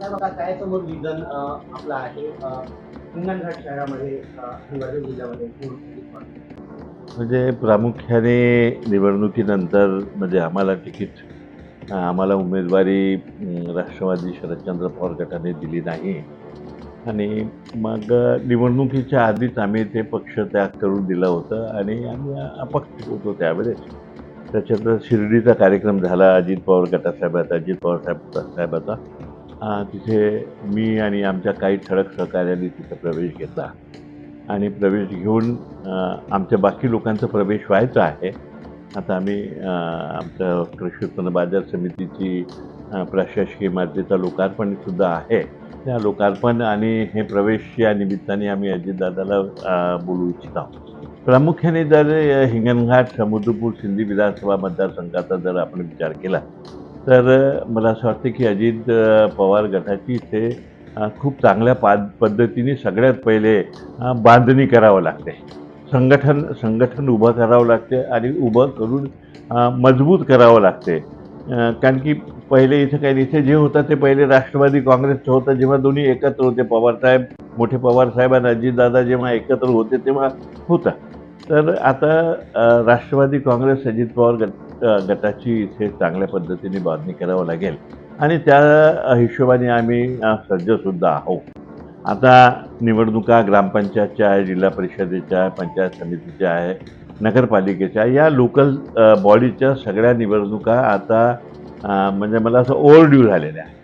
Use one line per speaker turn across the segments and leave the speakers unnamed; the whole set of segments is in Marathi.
बघा काय समोर रिझन आपला आहे हिंगणघाट शहरामध्ये अं, जिल्ह्यामध्ये
म्हणजे प्रामुख्याने निवडणुकीनंतर म्हणजे आम्हाला तिकीट आम्हाला उमेदवारी राष्ट्रवादी शरदचंद्र पवार गटाने दिली नाही. आणि मग निवडणुकीच्या आधीच आम्ही ते पक्ष त्याग करून दिलं होतं आणि आम्ही अपक्ष होतो त्यावेळेस. त्याच्यानंतर शिर्डीचा कार्यक्रम झाला अजित पवार गटासाहेबाचा अजित पवार साहेब साहेबाचा. तिथे मी आणि आमच्या काही ठळक सहकार्याने तिथं प्रवेश घेतला. आणि प्रवेश घेऊन आमच्या बाकी लोकांचा प्रवेश व्हायचा आहे. आता आम्ही आमचं आमच्या कृषी उत्पन्न बाजार समितीची प्रशासकीय इमारतीचं लोकार्पणसुद्धा आहे. त्या लोकार्पण आणि हे प्रवेश या निमित्ताने आम्ही अजितदादाला बोलू इच्छित. आहोत प्रामुख्याने जर हिंगणघाट समुद्रपूर सिंधी विधानसभा मतदारसंघाचा जर आपण विचार केला तर मला असं वाटतं की अजित पवार गटाची इथे खूप चांगल्या पा पद्धतीने सगळ्यात पहिले बांधणी करावं लागते. संघटन संघटन उभं करावं लागते आणि उभं करून मजबूत करावं लागते. कारण की पहिले इथं काही इथे जे होतं ते पहिले राष्ट्रवादी काँग्रेसचं होतं जेव्हा दोन्ही एकत्र होते पवारसाहेब मोठे पवारसाहेब आणि अजितदादा जेव्हा एकत्र होते तेव्हा होतं. तर आता राष्ट्रवादी काँग्रेस अजित पवार गट गटाची इथे चांगल्या पद्धतीने बांधणी करावं लागेल. आणि त्या हिशोबाने आम्ही सज्जसुद्धा आहोत. आता निवडणुका ग्रामपंचायतच्या आहे जिल्हा परिषदेच्या आहे पंचायत समितीच्या आहे नगरपालिकेच्या या लोकल बॉडीच्या सगळ्या निवडणुका आता म्हणजे मला असं ओव्हरड्यू झालेल्या आहे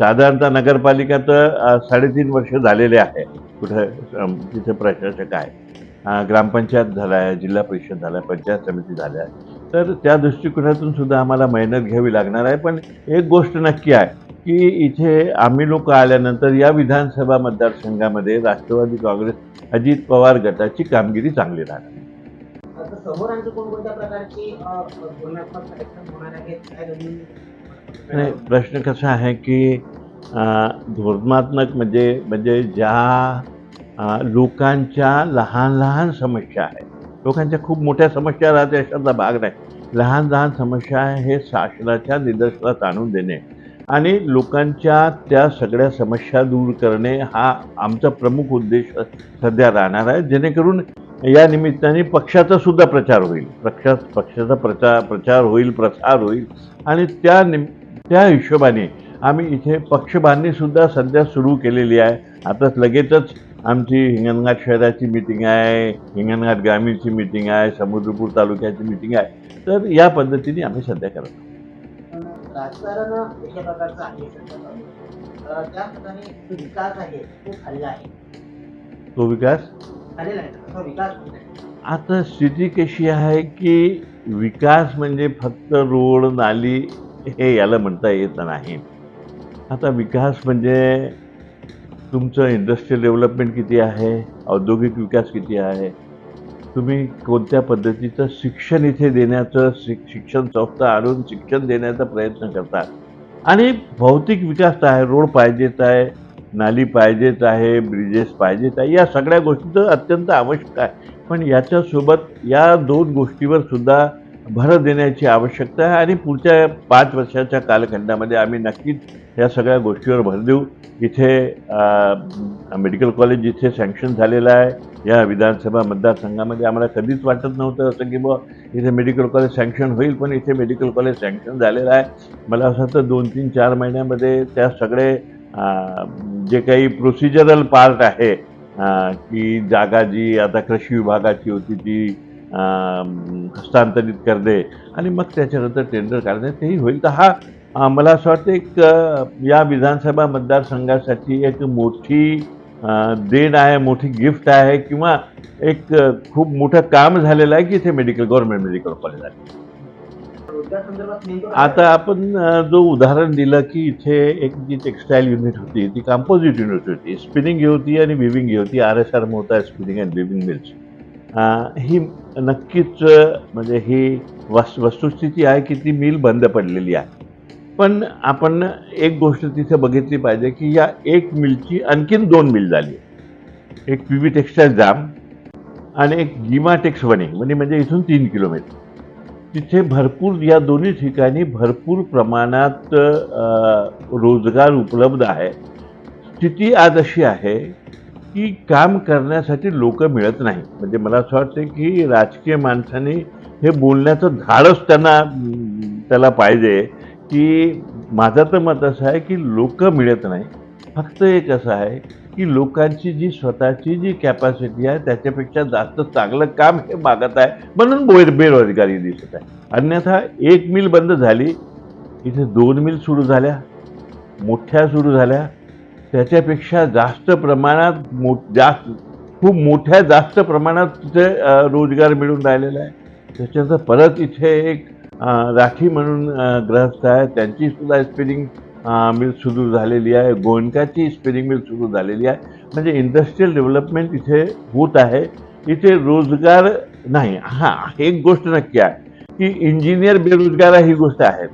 साधारणतः नगरपालिका तर साडेतीन वर्ष झालेले आहे. कुठं तिथे प्रशासक आहे. ग्रामपंचायत झाला आहे जिल्हा परिषद झाला आहे पंचायत समिती झाल्या. आहे तर त्या दृष्टिकोनातून सुद्धा आम्हाला मेहनत घ्यावी लागणार आहे. पण एक गोष्ट नक्की आहे की इथे आम्ही लोक आल्यानंतर या विधानसभा मतदारसंघामध्ये राष्ट्रवादी काँग्रेस अजित पवार गटाची कामगिरी चांगली राहणार. नाही प्रश्न कसा आहे की धोरणात्मक म्हणजे म्हणजे ज्या लोकांच्या लहान लहान समस्या आहेत. लोकांच्या खूप मोठ्या समस्या राहते अशातला भाग नाही. लहान लहान समस्या हे शासनाच्या निदर्शनात आणून देणे आणि लोकांच्या त्या सगळ्या समस्या दूर करणे हा आमचा प्रमुख उद्देश सध्या राहणार आहे. जेणेकरून या निमित्ताने पक्षाचा सुद्धा प्रचार होईल. पक्षा पक्षाचा प्रचार प्रचार होईल प्रसार होईल आणि त्या निम त्या हिशोबाने आम्ही इथे पक्षबांधणीसुद्धा सध्या सुरू केलेली आहे. आता लगेचच आमची हिंगणघाट शहराची मिटिंग आहे हिंगणघाट ग्रामीणची मिटिंग आहे समुद्रपूर तालुक्याची मिटिंग आहे. तर या पद्धतीने आम्ही सध्या करत आहोत.
पण राजकारण एका प्रकारचं आहे सध्या चालू. अं, त्या ठिकाणी जो विकास आहे तो खाल्ला आहे.
तो विकास?
खाल्लेला आहे तसा विकास होत आहे.
आता स्थिती कशी आहे की विकास म्हणजे फक्त रोड नाली हे याला म्हणता येत नाही. आता विकास म्हणजे तुमचं इंडस्ट्रियल डेव्हलपमेंट किती आहे? औद्योगिक विकास किती आहे? तुम्ही कोणत्या पद्धतीचं शिक्षण इथे देण्याचं शिक शिक्षण संस्था आणून शिक्षण देण्याचा प्रयत्न करता आणि भौतिक विकास तर आहे रोड पाहिजेच आहे नाली पाहिजेच आहे ब्रिजेस पाहिजेच आहे या सगळ्या गोष्टी तर अत्यंत आवश्यक आहे. पण याच्यासोबत या दोन गोष्टीवर सुद्धा भर देण्याची आवश्यकता आहे आणि पुढच्या पाच वर्षाच्या कालखंडामध्ये आम्ही नक्कीच या सगळ्या गोष्टीवर भर देऊ. इथे मेडिकल कॉलेज जिथे सँक्शन झालेलं आहे या विधानसभा मतदारसंघामध्ये आम्हाला कधीच वाटत नव्हतं असं की बुवा इथे मेडिकल कॉलेज सँक्शन होईल पण इथे मेडिकल कॉलेज सँक्शन झालेलं आहे. मला असं वाटतं दोन तीन चार महिन्यामध्ये त्या सगळे जे काही प्रोसिजरल पार्ट आहे की जागा जी आता कृषी विभागाची होती ती हस्तांतरित करणे आणि मग त्याच्यानंतर टेंडर काढणे तेही होईल. तर हा मला असं वाटतं एक या विधानसभा मतदारसंघासाठी एक मोठी देण आहे मोठी गिफ्ट आहे किंवा एक खूप मोठं काम झालेलं आहे की इथे मेडिकल गव्हर्नमेंट मेडिकल कॉलेज आहे आता आपण जो उदाहरण दिलं की इथे एक जी टेक्स्टाईल युनिट होती ती कंपोजिट युनिट होती स्पिनिंग होती आणि विविंग होती आर एस आर होता स्पिनिंग अँड विविंग मिल्स ही नक्कीच म्हणजे ही वस वस्तुस्थिती आहे की ती मिल बंद पडलेली आहे. पण आपण एक गोष्ट तिथे बघितली पाहिजे की या एक मिलची आणखीन दोन मिल झाली एक पी व्ही टेक्स्टाईल जाम आणि एक गिमा टेक्स वणी म्हणजे वणी म्हणजे इथून तीन किलोमीटर. तिथे भरपूर या दोन्ही ठिकाणी भरपूर प्रमाणात रोजगार उपलब्ध आहे. स्थिती आज अशी आहे की काम करण्यासाठी लोक मिळत नाही. म्हणजे मला असं वाटतं की राजकीय माणसाने हे बोलण्याचं धाडस त्यांना त्याला पाहिजे. की माझं तर मत असं आहे की लोक मिळत नाही. फक्त एक असं आहे की लोकांची जी स्वतःची जी कॅपॅसिटी आहे त्याच्यापेक्षा जास्त चांगलं काम हे मागत आहे म्हणून बेर बेरोजगारी दिसत आहे. अन्यथा एक मिल बंद झाली इथे दोन मिल सुरू झाल्या मोठ्या सुरू झाल्या. त्याच्यापेक्षा जास्त प्रमाणात मो जास्त खूप मोठ्या जास्त प्रमाणात तिथे रोजगार मिळून राहिलेला आहे. त्याच्यानंतर परत इथे एक राठी म्हणून ग्रहस्थ आहे त्यांची सुद्धा स्पिनिंग मिल सुरू झालेली आहे. गोंडकाची स्पिनिंग मिल सुरू झालेली आहे. म्हणजे इंडस्ट्रीयल डेव्हलपमेंट इथे होत आहे. इथे रोजगार नाही. हां एक गोष्ट नक्की आहे की इंजिनियर बेरोजगार ही गोष्ट आहे.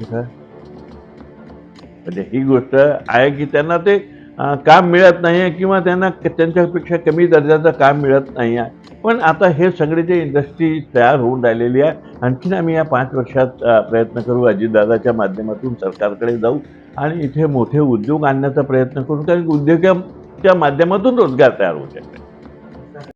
म्हणजे ही गोष्ट आहे की त्यांना ते काम मिळत नाही आहे किंवा त्यांना त्यांच्यापेक्षा कमी दर्जाचं काम मिळत नाही आहे पण आता हे सगळे जे इंडस्ट्री तयार होऊन राहिलेली आहे आणखीन आम्ही या पाच वर्षात प्रयत्न करू अजितदादाच्या माध्यमातून सरकारकडे जाऊ आणि इथे मोठे उद्योग आणण्याचा प्रयत्न करू कारण उद्योगाच्या माध्यमातून रोजगार तयार होऊ शकतात